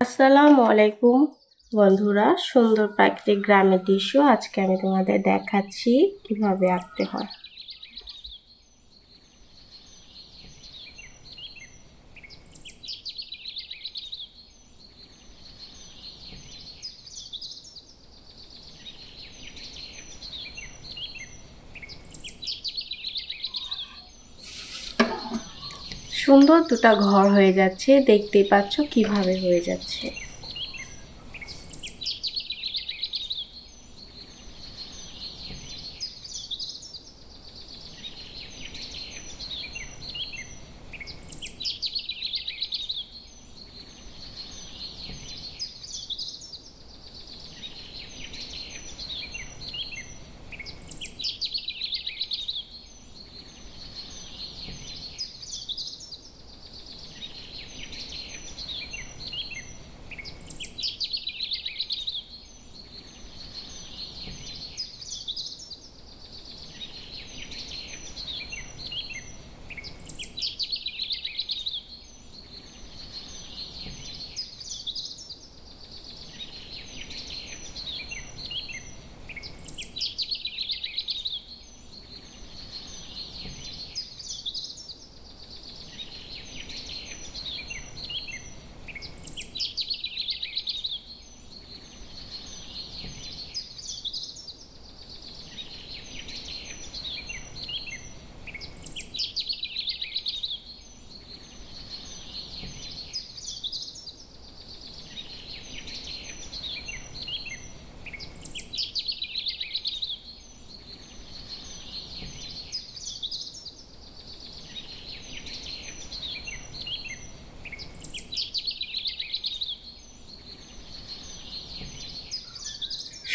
আসসালামু আলাইকুম বন্ধুরা সুন্দর প্রাকৃতিক গ্রামের দৃশ্য আজকে আমি তোমাদের দেখাচ্ছি কীভাবে আঁকতে হয়। সুন্দর দুটা ঘর হয়ে যাচ্ছে দেখতে পাচ্ছ কীভাবে হয়ে যাচ্ছে।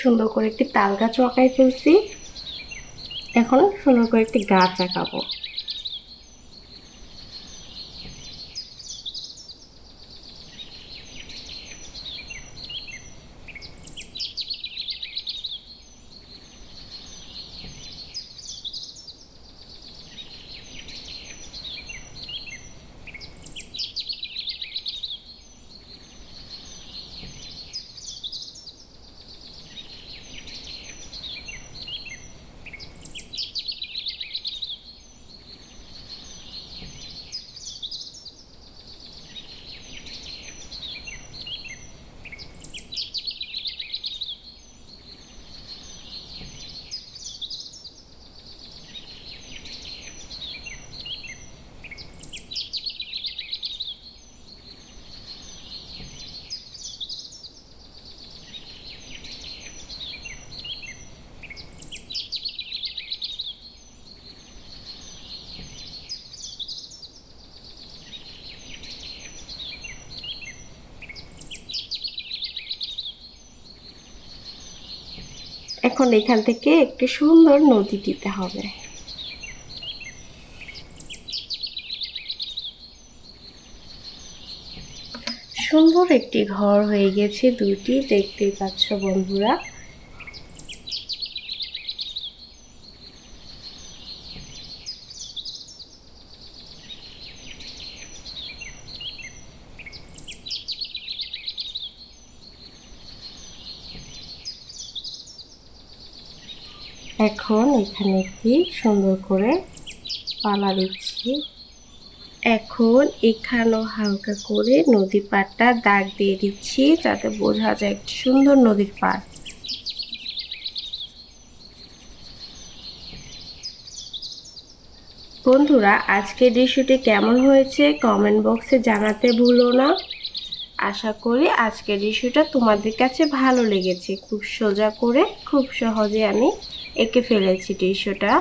সুন্দর করে একটি তাল গাছ আঁকাই ফেলছি। এখন সুন্দর করে একটি গাছ আঁকাবো। এখন এখান থেকে একটি সুন্দর নদী দিতে হবে। সুন্দর একটি ঘর হয়ে গেছে দুটি দেখতেই পাচ্ছ বন্ধুরা। এখন এখানে একটি সুন্দর করে পালা দিচ্ছি। এখন এখানেও হালকা করে নদী পাড়টা দাগ দিয়ে দিচ্ছি যাতে বোঝা যায় একটি সুন্দর নদীর পাড়। বন্ধুরা, আজকের দৃশ্যটি কেমন হয়েছে কমেন্ট বক্সে জানাতে ভুলো না। আশা করি আজকের দৃশ্যটা তোমাদের কাছে ভালো লেগেছে। খুব সোজা করে, খুব সহজে আমি এঁকে ফেলেছি দৃশ্যটা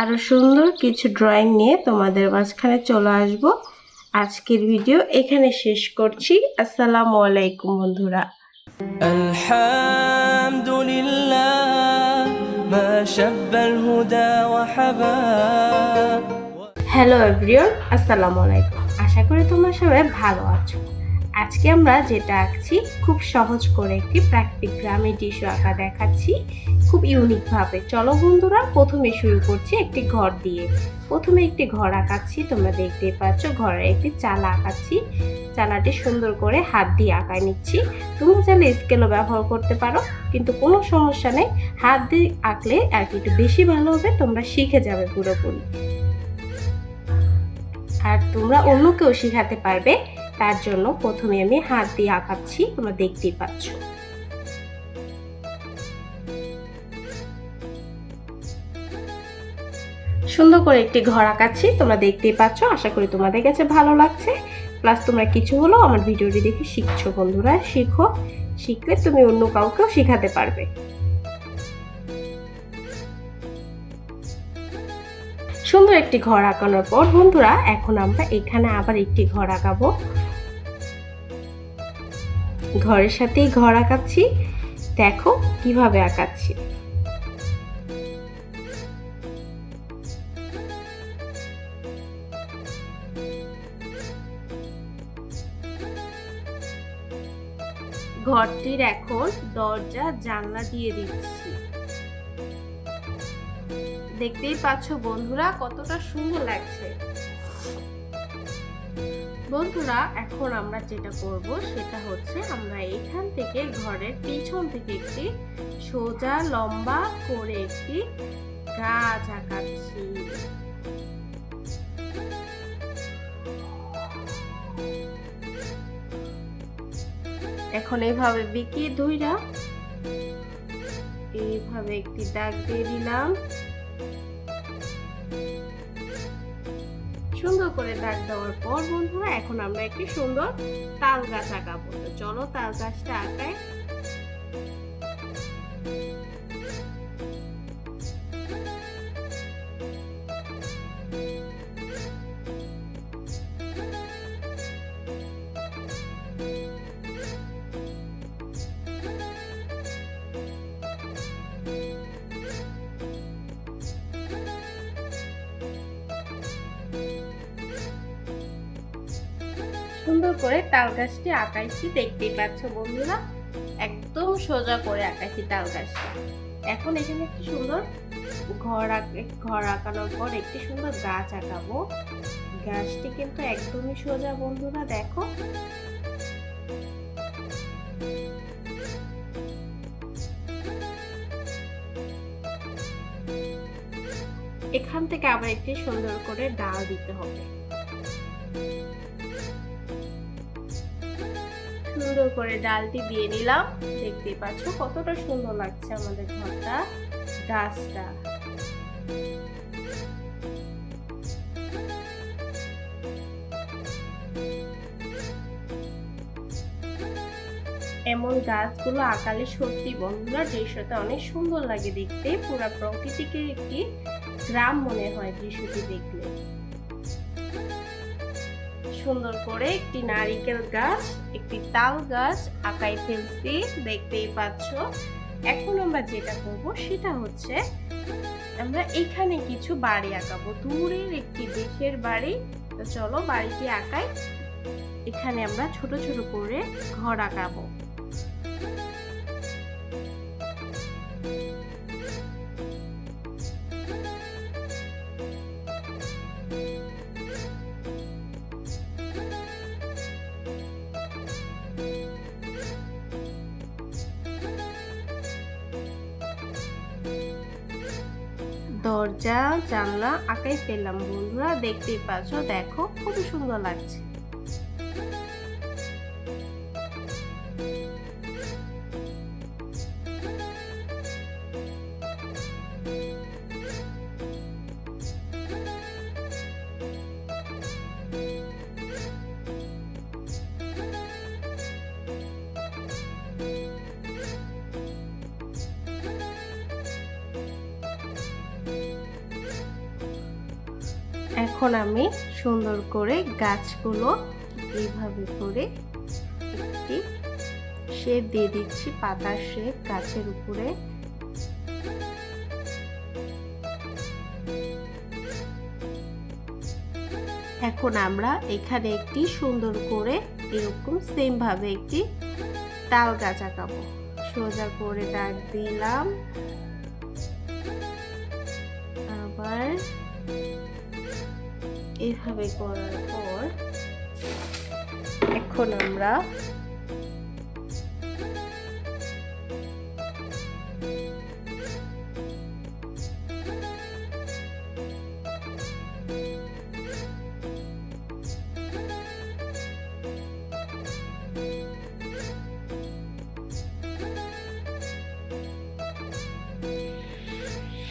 আরও সুন্দর কিছু ড্রয়িং নিয়ে তোমাদের মাঝখানে চলে আসব। আজকের ভিডিও এখানে শেষ করছি। আসসালামু আলাইকুম বন্ধুরা। হ্যালো এভরিওন আসসালামু আলাইকুম। আশা করি তোমরা সবাই ভালো আছো। আজকে আমরা যেটা আঁকছি, খুব সহজ করে একটি প্রাকৃতিক গ্রামের দৃশ্য আঁকা দেখাচ্ছি, খুব ইউনিকভাবে। চলো বন্ধুরা, প্রথমে শুরু করছি একটি ঘর দিয়ে। প্রথমে একটি ঘর আঁকাচ্ছি, তোমরা দেখতে পাচ্ছ ঘরের একটি চালা আঁকাচ্ছি। চালাটি সুন্দর করে হাত দিয়ে আঁকায় নিচ্ছি। তোমরা চাইলে স্কেলও ব্যবহার করতে পারো, কিন্তু কোনো সমস্যা নেই। হাত দিয়ে আঁকলে আর কি একটু বেশি ভালো হবে, তোমরা শিখে যাবে পুরোপুরি। আর তোমরা অন্যকেও শেখাতে পারবে তার জন্য প্রথমে আমি হাত দিয়ে আঁকাচ্ছি, তোমরা দেখতেই পাচ্ছ। সুন্দর করে একটি ঘর আঁকাচ্ছি, তোমরা দেখতেই পাচ্ছ, আশা করি তোমাদের কাছে ভালো লাগছে। প্লাস তোমরা কিছু হলো আমার ভিডিওটি দেখে শিখছো, বন্ধুরা। শিখো, শিখলে তুমি অন্য কাউকেও শেখাতে পারবে। সুন্দর একটি ঘর আঁকানোর পর, বন্ধুরা, এখন আমরা এখানে আবার একটি ঘর আঁকাবো। ঘরের সাথেই ঘর আঁকাচ্ছি। দেখো, কীভাবে আঁকাচ্ছি। ঘরটির এখন দরজা জানলা দিয়ে দিচ্ছি। দেখতেই পাচ্ছ বন্ধুরা, কতটা সুন্দর লাগছে। বন্ধুরা, এখন আমরা যেটা করব সেটা হচ্ছে আমরা এখান থেকে ঘরের পিছন থেকে একটি সোজা লম্বা করে একটি গাছ আঁকাচ্ছি। এখন এইভাবে বিকিয়ে ধুইরা এইভাবে একটি দাগ দিয়ে দিলাম। সুন্দর করে দাগ দেওয়ার পর বন্ধুরা, এখন আমরা একটি সুন্দর তাল গাছ আঁকাবো। চলো তাল গাছটা আঁকাই সুন্দর করে তাল গাছটি আঁকাইছি, দেখতেই পাচ্ছ বন্ধুরা। একদম সোজা করে আঁকাইছি তাল গাছটা। এখন এখানে একটি সুন্দর ঘর ঘর আঁকানোর পর একটি সুন্দর গাছ আঁকাবো। গাছটি কিন্তু একদমই সোজা বন্ধুরা, দেখো। এখান থেকে আবার একটি সুন্দর করে ডাল দিতে হবে। সুন্দর করে ডালটি দিয়ে নিলাম। দেখতেই পাচ্ছ কতটা সুন্দর লাগছে আমাদের ঘরটা, গাছটা। এমন গাছগুলো আকালে সত্যি বন্ধুরা দৃশ্যটা অনেক সুন্দর লাগে দেখতে, পুরা প্রকৃতিকে একটি গ্রাম মনে হয় দৃশ্যটি দেখলে। সুন্দর করে একটি নারিকেল গাছ, একটি তাল গাছ আঁকাই ফেলছি, দেখতেই পাচ্ছ। এখন আমরা যেটা করব সেটা হচ্ছে আমরা এখানে কিছু বাড়ি আঁকাবো। দূরের একটি দেশের বাড়ি। চলো বাড়িটি আঁকাই এখানে আমরা ছোট ছোট করে ঘর আঁকাবো। দরজা জানলা আঁকাই পেলাম। বন্ধুরা দেখতেই পাচ্ছ দেখো খুব সুন্দর লাগছে। এখন আমি সুন্দর করে গাছগুলো এইভাবে করে একটি শেপ দিয়ে দিচ্ছি, পাতার শেপ গাছের উপরে। এখন আমরা এখানে একটি সুন্দর করে এরকম সেম ভাবে একটি তাল গাছ আঁকাবো। সোজা করে দাগ দিলাম। আবার এভাবে করার পর এখন আমরা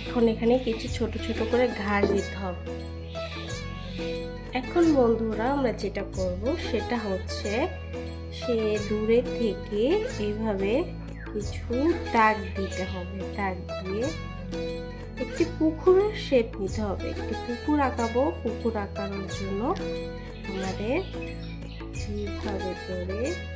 এখন এখানে কিছু ছোট ছোট করে ঘাস দিতে হবে। এখন বন্ধুরা আমরা যেটা করব সেটা হচ্ছে সে দূরে থেকে এইভাবে কিছু দাগ দিতে হবে। দাগ দিয়ে একটি পুকুরের শেপ নিতে হবে। একটি পুকুর আঁকাবো। পুকুর আঁকানোর জন্য আমাদের এইভাবে করে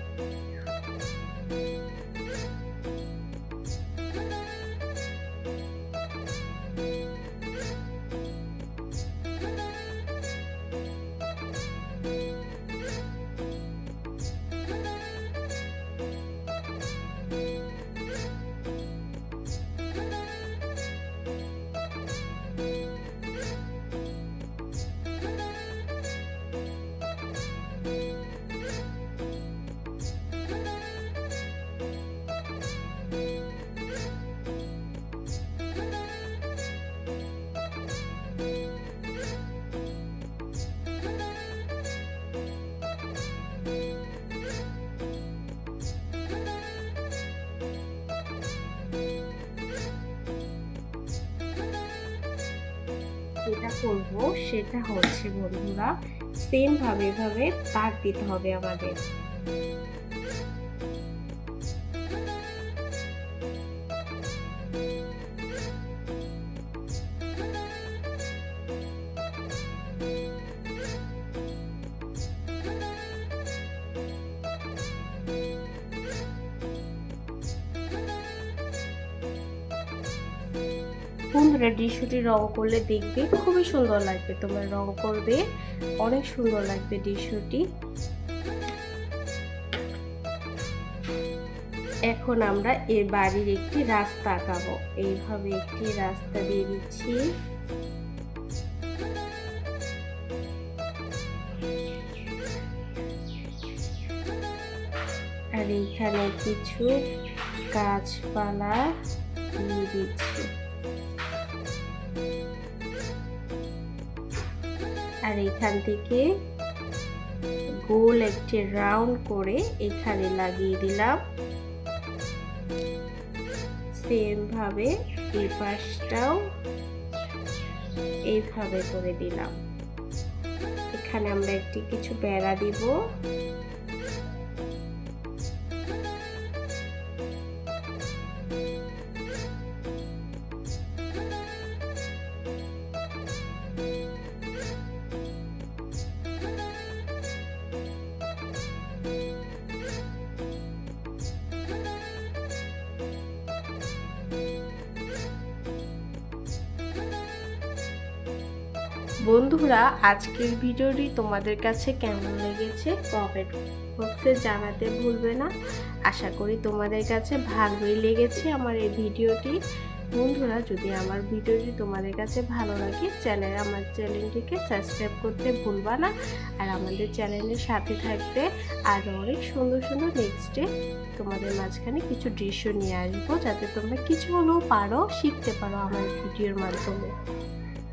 করব সেটা হচ্ছে বন্ধুরা সেম ভাবে দাগ দিতে হবে আমাদের। বন্ধুরা ডিশুটি রং করলে দেখবে খুবই সুন্দর লাগবে, তোমরা রং করবে, অনেক সুন্দর লাগবে ডিশুটি এখন আমরা এর বাড়ির একটি রাস্তা আঁকাবো, এইভাবে একটি রাস্তা দিয়ে দিচ্ছি। আর এইখানে কিছু গাছপালা দিয়ে দিচ্ছি। এখান থেকে গোল একটি রাউন্ড করে এখানে লাগিয়ে দিলাম। সেমভাবে এই পাশটাও এইভাবে করে দিলাম। এখানে আমরা একটি কিছু বেড়া দিব। বন্ধুরা, আজকের ভিডিওটি তোমাদের কাছে কেমন লেগেছে কমেন্ট বক্সে জানাতে ভুলবে না। আশা করি তোমাদের কাছে ভালোই লেগেছে আমার এই ভিডিওটি। বন্ধুরা, যদি আমার ভিডিওটি তোমাদের কাছে ভালো লাগে, চ্যানেল আমার চ্যানেলটিকে সাবস্ক্রাইব করতে ভুলবা না। আর আমাদের চ্যানেলের সাথে থাকবে আরও অনেক সুন্দর সুন্দর নেক্সটে তোমাদের মাঝখানে কিছু দৃশ্য নিয়ে আসব, যাতে তোমরা কিছু হলেও পারো, শিখতে পারো আমার ভিডিওর মাধ্যমে।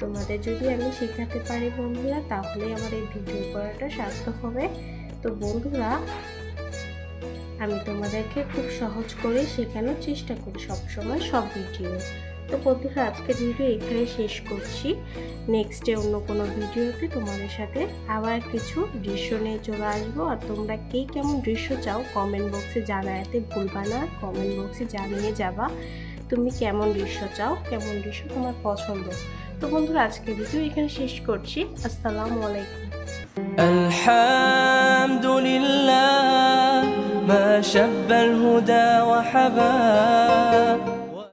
তোমাদের যদি আমি শেখাতে পারি বন্ধুরা, তাহলে আমার এই ভিডিও করাটা সার্থক হবে। তো বন্ধুরা, আমি তোমাদেরকে খুব সহজ করে শেখানোর চেষ্টা করি সবসময় সব ভিডিও। তো বন্ধুরা, আজকের ভিডিও এখানে শেষ করছি। নেক্সটে অন্য কোনো ভিডিওতে তোমাদের সাথে আবার কিছু দৃশ্য নিয়ে চলে আসব। আর তোমরা কে কেমন দৃশ্য চাও কমেন্ট বক্সে জানাতে ভুলবা না কমেন্ট বক্সে জানিয়ে যাবা। তুমি কেমন দৃশ্য চাও, কেমন দৃশ্য তোমার পছন্দ। তো বন্ধুরা আজকের ভিডিও এখানে শেষ করছি আসসালামু আলাইকুম الحمد لله ما شب الهدى وحبا